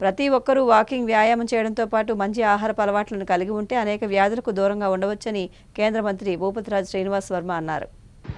ప్రతి ఒక్కరూ వాకింగ్ వ్యాయామం చేయడంతో పాటు మంచి ఆహారపు అలవాట్లను కలిగి ఉంటే అనేక వ్యాధులకు దూరంగా ఉండవచ్చని కేంద్ర మంత్రి భూపతిరాజు శ్రీనివాస్ వర్మ అన్నారు.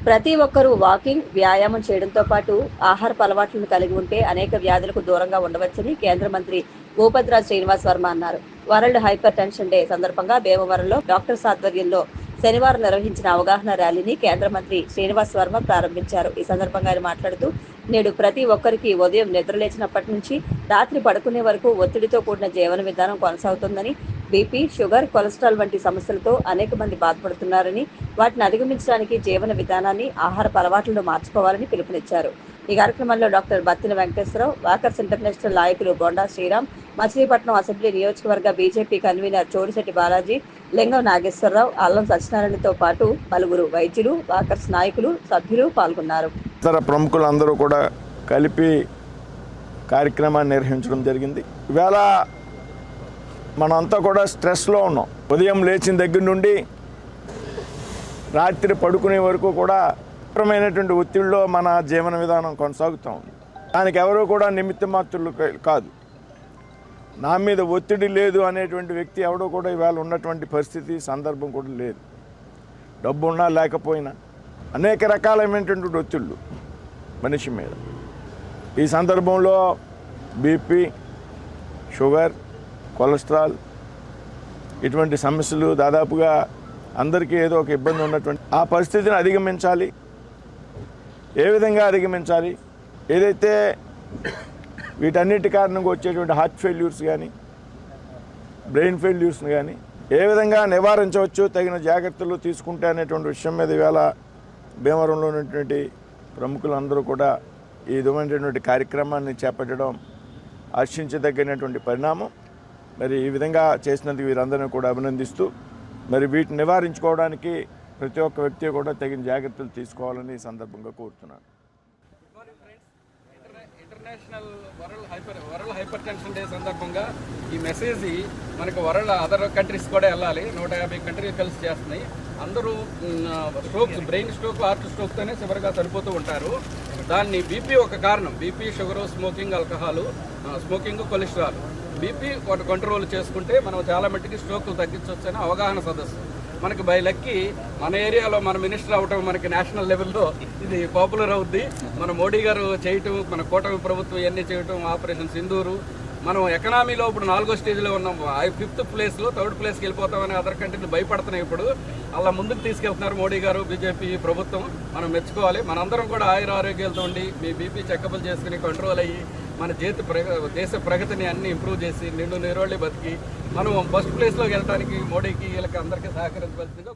ప్రతి ఒక్కరూ వాకింగ్ వ్యాయామం చేయడంతో పాటు ఆహారపు అలవాట్లను కలిగి ఉంటే అనేక వ్యాధులకు దూరంగా ఉండవచ్చని కేంద్ర మంత్రి భూపతిరాజు శ్రీనివాస్ వర్మ అన్నారు. వరల్డ్ హైపర్ టెన్షన్ డే సందర్భంగా భీమవరంలో డాక్టర్స్ ఆధ్వర్యంలో శనివారం నిర్వహించిన అవగాహన ర్యాలీని కేంద్ర మంత్రి శ్రీనివాస్ వర్మ ప్రారంభించారు. ఈ సందర్భంగా ఆయన మాట్లాడుతూ నేడు ప్రతి ఒక్కరికి ఉదయం నిద్రలేచినప్పటి నుంచి రాత్రి పడుకునే వరకు ఒత్తిడితో కూడిన జీవన విధానం కొనసాగుతుందని బీపీ షుగర్ కొలెస్ట్రాల్ వంటి సమస్యలతో అనేక మంది బాధపడుతున్నారని వాటిని అధిగమించడానికి జీవన విధానాన్ని ఆహారపు అలవాట్లను మార్చుకోవాలని పిలుపునిచ్చారు. ఈ కార్యక్రమంలో doctor Battina Venkateswararao walkers international నాయకులు బొండా శ్రీరామ్ మచిలీపట్నం అసెంబ్లీ నియోజకవర్గ బీజేపీ కన్వీనర్ చోడిశెట్టి బాలాజీ లింగం నాగేశ్వరరావు అల్లం సత్యనారాయణతో పాటు పలువురు వైద్యులు వాకర్స్ నాయకులు సభ్యులు పాల్గొన్నారు. ఇతర ప్రముఖులందరూ కూడా కలిపి కార్యక్రమాన్ని నిర్వహించడం జరిగింది. ఇవాళ మనంతా కూడా స్ట్రెస్లో ఉన్నాం. ఉదయం లేచిన దగ్గర నుండి రాత్రి పడుకునే వరకు కూడా తీవ్రమైనటువంటి ఒత్తిడిలో మన జీవన విధానం కొనసాగుతూ ఉంది. దానికి ఎవరు కూడా నిమిత్త మాత్రులు కాదు. నా మీద ఒత్తిడి లేదు అనేటువంటి వ్యక్తి ఎవడో కూడా ఇవాళ ఉన్నటువంటి పరిస్థితి సందర్భం కూడా లేదు. డబ్బు ఉన్నా లేకపోయినా అనేక రకాలైనటువంటి ఒత్తిళ్ళు. మనిషి మీద. ఈ సందర్భంలో బీపీ షుగర్ కొలెస్ట్రాల్ ఇటువంటి సమస్యలు దాదాపుగా అందరికీ ఏదో ఒక ఇబ్బంది ఉన్నటువంటి ఆ పరిస్థితిని అధిగమించాలి. ఏ విధంగా అధిగమించాలి? ఏదైతే వీటన్నిటి కారణంగా వచ్చేటువంటి హార్ట్ ఫెయిల్యూర్స్ కానీ బ్రెయిన్ ఫెయిల్యూర్స్ని కానీ ఏ విధంగా నివారించవచ్చు తగిన జాగ్రత్తలు తీసుకుంటే అనేటువంటి విషయం మీద ఇవాళ భీమవరంలో ఉన్నటువంటి ప్రముఖులందరూ కూడా ఈ విధమైనటువంటి కార్యక్రమాన్ని చేపట్టడం హర్షించదగినటువంటి పరిణామం. మరి ఈ విధంగా చేసినందుకు వీరందరినీ కూడా అభినందిస్తూ మరి వీటిని నివారించుకోవడానికి ప్రతి ఒక్క వ్యక్తి కూడా తగిన జాగ్రత్తలు తీసుకోవాలని ఈ సందర్భంగా కోరుతున్నాను. International world hyper world hypertension day సందర్భంగా ఈ మెసేజ్ మనకు వరల్డ్ అదర్ కంట్రీస్ కూడా వెళ్ళాలి. నూట యాభై కంట్రీలు కలిసి చేస్తున్నాయి. అందరూ స్ట్రోక్స్ బ్రెయిన్ స్ట్రోక్ హార్ట్ స్ట్రోక్తోనే చివరిగా చనిపోతూ ఉంటారు. దాన్ని బీపీ ఒక కారణం. BP sugar smoking alcohol smoking cholesterol BP ఒకటి కంట్రోల్ చేసుకుంటే మనం చాలా మట్టికి స్ట్రోక్లు తగ్గించవచ్చు అవగాహన సదస్సు. మనకి బై లక్కి మన ఏరియాలో మన మినిస్టర్ అవటం మనకి నేషనల్ లెవెల్లో ఇది పాపులర్ అవుద్ది. మన మోడీ గారు చేయటం మన కూటమి ప్రభుత్వం ఇవన్నీ చేయటం ఆపరేషన్ సింధూరు. మనం ఎకనామీలో ఇప్పుడు నాలుగో స్టేజ్లో ఉన్నాం. ఫిఫ్త్ ప్లేస్లో థర్డ్ ప్లేస్కి వెళ్ళిపోతామని అదర్ కంట్రీలు భయపడుతున్నాయి ఇప్పుడు. అలా ముందుకు తీసుకెళ్తున్నారు మోడీ గారు బీజేపీ ప్రభుత్వం. మనం మెచ్చుకోవాలి. మనందరం కూడా ఆయుర ఆరోగ్యాలతో ఉండి మీ బీపీ చెకప్లు చేసుకుని కంట్రోల్ అయ్యి మన చేతి ప్రగ దేశ ప్రగతిని అన్ని ఇంప్రూవ్ చేసి నిండు నిరోళ్ళి బతికి మనం ఫస్ట్ ప్లేస్లోకి వెళ్ళడానికి మోడీకి వీళ్ళకి అందరికీ సహకరించవలసిందిగా